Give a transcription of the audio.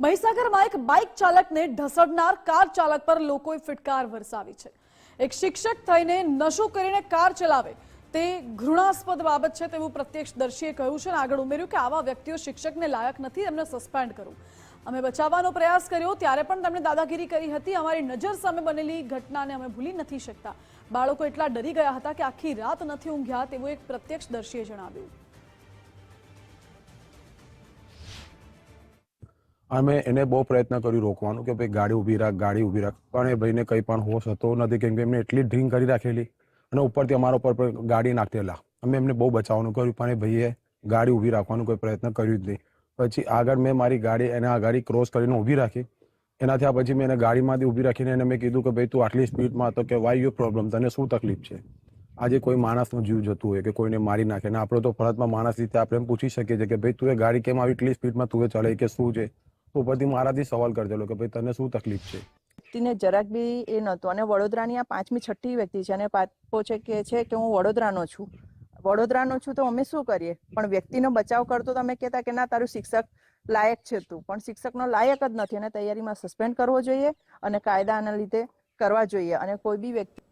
મહીસાગરમાં એક બાઇક ચાલકને ઢસડનાર કાર ચાલક પર લોકોએ ફિટકાર વરસાવી છે. એક શિક્ષક થઈને નશો કરીને કાર ચલાવે, તે ઘૃણાસ્પદ બાબત છે તેવું પ્રત્યક્ષદર્શીએ કહ્યું છે અને આગળ ઉમેર્યું કે આવા વ્યક્તિઓ શિક્ષકને લાયક નથી, એમને સસ્પેન્ડ કરવું અમે બચાવવાનો પ્રયાસ કર્યો, ત્યારે પણ તેમણે દાદાગીરી કરી હતી. અમારી નજર સામે બનેલી ઘટનાને અમે ભૂલી નથી શકતા. બાળકો એટલા ડરી ગયા હતા કે આખી રાત નથી ઊંઘ્યા, તેવું એક પ્રત્યક્ષદર્શીએ જણાવ્યું. અમે એને બહુ પ્રયત્ન કર્યું રોકવાનું કે ભાઈ ગાડી ઊભી રાખ, ગાડી ઊભી રાખ. પણ એ ભાઈને કંઈ પણ હોશ હતો નથી કેમ કે એમને એટલી ડ્રિંક કરી રાખેલી અને ઉપરથી અમારા ઉપર ગાડી નાખેલા. અમે એમને બહુ બચાવવાનું કર્યું, પણ એ ભાઈએ ગાડી ઊભી રાખવાનું કોઈ પ્રયત્ન કર્યું જ નહીં. પછી આગળ મેં મારી ગાડી એને આ ગાડી ક્રોસ કરીને ઊભી રાખી. એનાથી આ પછી મેં એને ગાડીમાંથી ઊભી રાખીને એને મેં કીધું કે ભાઈ તું આટલી સ્પીડમાં હતો કે વાય યુ પ્રોબ્લેમ તને શું તકલીફ છે? આજે કોઈ માણસનો જીવ જતું હોય કે કોઈને મારી નાખે. ને આપણે તો ફરજમાં માણસ રીતે આપણે એમ પૂછી શકીએ છીએ કે ભાઈ તું એ ગાડી કેમ આવી, એટલી સ્પીડમાં તું એ ચલાવી કે શું છે? તો ઉપરથી મારાથી સવાલ કરજેલો કે ભાઈ તને શું તકલીફ છે? વ્યક્તિને જરાક બી એ નહોતું. અને વડોદરાની આ પાંચમી છઠ્ઠી વ્યક્તિ છે અને પાપો છે કે છે કે હું વડોદરાનો છું. વડોદરાનો છું તો અમે શું કરીએ? પણ વ્યક્તિનો બચાવ કરતો તમે કહેતા કે ના, તારું શિક્ષક લાયક છે તું. પણ શિક્ષકનો લાયક જ નથી અને તૈયારીમાં સસ્પેન્ડ કરવો જોઈએ અને કાયદાના લીધે કરવા જોઈએ. અને કોઈ બી વ્યક્તિ